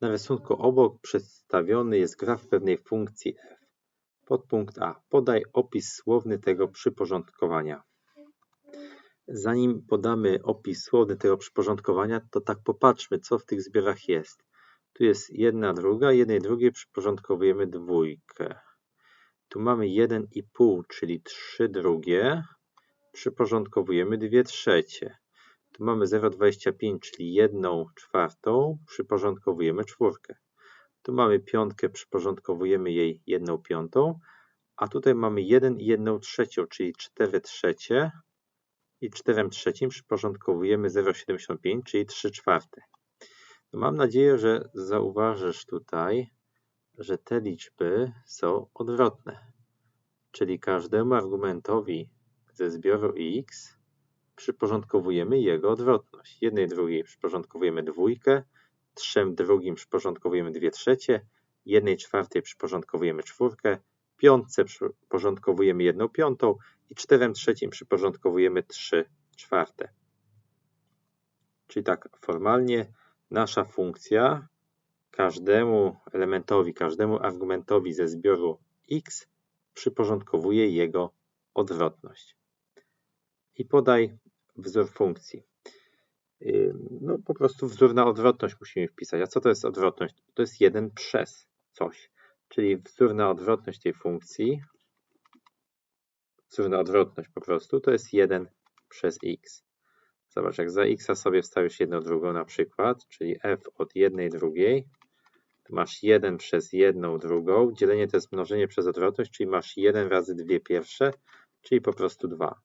Na rysunku obok przedstawiony jest graf pewnej funkcji f. Podpunkt A. Podaj opis słowny tego przyporządkowania. Zanim podamy opis słowny tego przyporządkowania, to tak popatrzmy, co w tych zbiorach jest. Tu jest jedna druga, jednej drugiej przyporządkowujemy dwójkę. Tu mamy 1,5, czyli 3 drugie, przyporządkowujemy 2 trzecie. Tu mamy 0,25, czyli 1 czwartą, przyporządkowujemy czwórkę. Tu mamy piątkę, przyporządkowujemy jej 1 piątą, a tutaj mamy 1 i 1 trzecią, czyli 4 trzecie i 4 trzecim przyporządkowujemy 0,75, czyli 3 czwarte. No mam nadzieję, że zauważysz tutaj, że te liczby są odwrotne, czyli każdemu argumentowi ze zbioru x przyporządkowujemy jego odwrotność. Jednej drugiej przyporządkowujemy dwójkę, trzem drugim przyporządkowujemy dwie trzecie, jednej czwartej przyporządkowujemy czwórkę, piątce przyporządkowujemy jedną piątą i czterem trzecim przyporządkowujemy trzy czwarte. Czyli tak formalnie nasza funkcja każdemu elementowi, każdemu argumentowi ze zbioru x przyporządkowuje jego odwrotność. I podaj wzór funkcji. No po prostu wzór na odwrotność musimy wpisać. A co to jest odwrotność? To jest 1 przez coś. Czyli wzór na odwrotność tej funkcji, wzór na odwrotność po prostu, to jest 1 przez x. Zobacz, jak za x sobie wstawisz jedną drugą na przykład, czyli f od jednej drugiej, to masz 1 przez jedną drugą. Dzielenie to jest mnożenie przez odwrotność, czyli masz 1 razy dwie pierwsze, czyli po prostu 2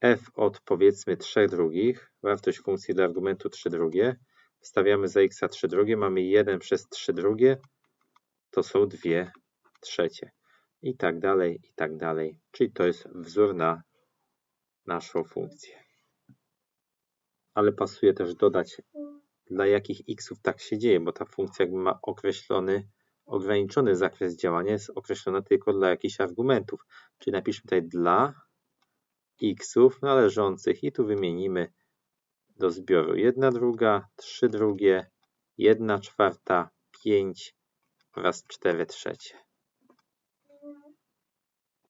f od powiedzmy 3 drugich, wartość funkcji dla argumentu 3 drugie, wstawiamy za x 3 drugie, mamy 1 przez 3 drugie, to są 2 trzecie. I tak dalej, i tak dalej. Czyli to jest wzór na naszą funkcję. Ale pasuje też dodać, dla jakich xów tak się dzieje, bo ta funkcja jakby ma określony, ograniczony zakres działania, jest określona tylko dla jakichś argumentów. Czyli napiszmy tutaj dla xów należących i tu wymienimy do zbioru 1 druga, 3 drugie, 1 czwarta, 5 oraz 4 trzecie.